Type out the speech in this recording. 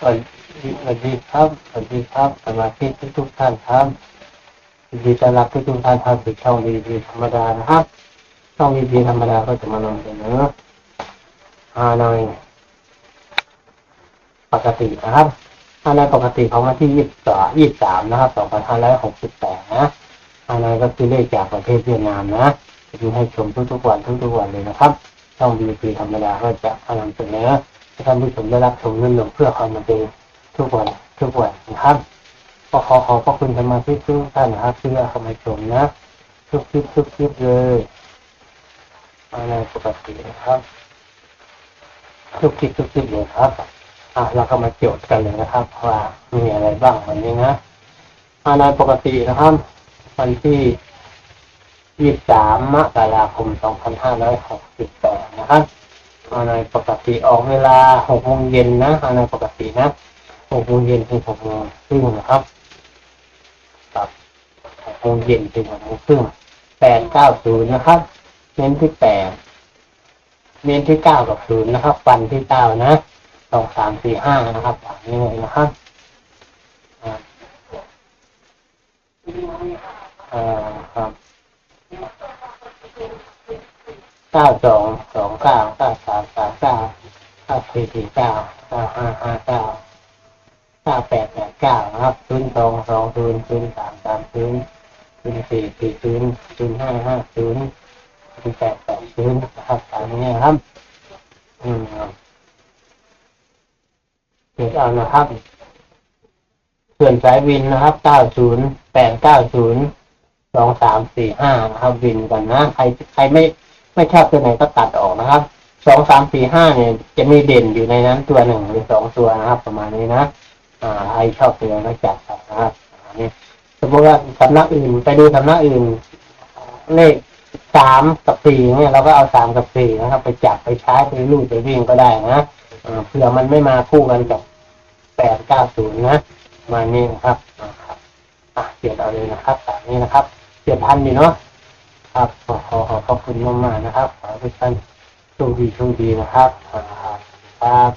สวัสดีครับสวัสดีครับสมาชิกทุกทุกท่านครับยินดีต้อนรับทุกทุกท่านทางสู่ช่องวีดีธรรมดานะครับ ช่องวีดีธรรมดาก็จะมานำเสนอฮานอยปกตินะครับฮานอยปกติของวันที่ยี่สิบสองยี่สิบสามนะครับสองพันห้าร้อยหกสิบแปดนะฮานอยก็คือเลขจากประเทศเวียดนามนะจะมีให้ชมทุกๆวันทุกๆวันเลยนะครับ ช่องวีดีธรรมดาก็จะมานำเสนอ ให้ท่านผู้ชมได้รับชมเงินหลวงเพื่อความบันเทิงทุกวันทุกวันนะครับก็ขอขอบพระคุณสมาชิกทุกท่านนะครับที่เข้ามาชมนะทุกคลิปทุกคลิปเลยอะไรปกตินะครับทุกคลิปทุกคลิปเลยครับอะเราก็มาโจทย์กันเลยนะครับว่ามีอะไรบ้างวันนี้นะอะไรปกตินะครับ วันที่23มกราคม2568นะครับ อาในปกติออกเวลาหกโมงเย็นนะอาในปกตินะหกโมงเย็นถึงหกโมงครึ่งนะครับครับหกโมงเย็นถึงหกโมงครึ่งแปดเก้าศูนย์นะครับ เน้นที่แปดเน้นที่เก้ากับศูนย์นะครับ ฟันที่เก้านะสองสามสี่ห้านะครับนี้เลยนะครับอ่าอ่าครับ เก้าสองสองเก้าเก้าสามสามเก้าเก้าสี่สี่เก้าเก้าห้าห้าเก้าเก้าแปดแปดเก้าครับศูนย์สองสองศูนย์ศูนย์สามสามศูนย์ศูนย์สี่สี่ศูนย์ศูนย์ห้าห้าศูนย์ศูนย์แปดแปดศูนย์นะครับตามนี้ครับ อืมเดี๋ยวเอานะครับส่วนสายวินนะครับเก้าศูนย์แปดเก้าศูนย์สองสามสี่ห้านะครับวินกันนะ ใครใครไม่ ไม่ชอบตัวไหนก็ตัดออกนะครับสองสามสี่ห้าเนี่ยจะมีเด่นอยู่ในนั้นตัวหนึ่งหรือสองตัวนะครับ ประมาณนี้นะอ่าใครชอบตัวก็จัดนะครับนนี้สมมติว่าสำนักอื่นไปดูสำนักอื่นเลขสามกับสี่เนี่ยเราก็เอาสามกับสี่นะครับ ไปจับไปใช้ไปลู่ไปวิ่งก็ได้นะเผื่อมันไม่มาคู่กันกับแปดเก้าศูนย์นะประมาณนี้นะครับอ่าครับอะเปลี่ยนเอาเลยนะครับตามนี้นะครับเปลี่ยนทันดีเนาะครับ ขอขอบพระคุณมากๆนะครับขอให้ทุกท่านโชคดีโชคดีนะครับครับครับ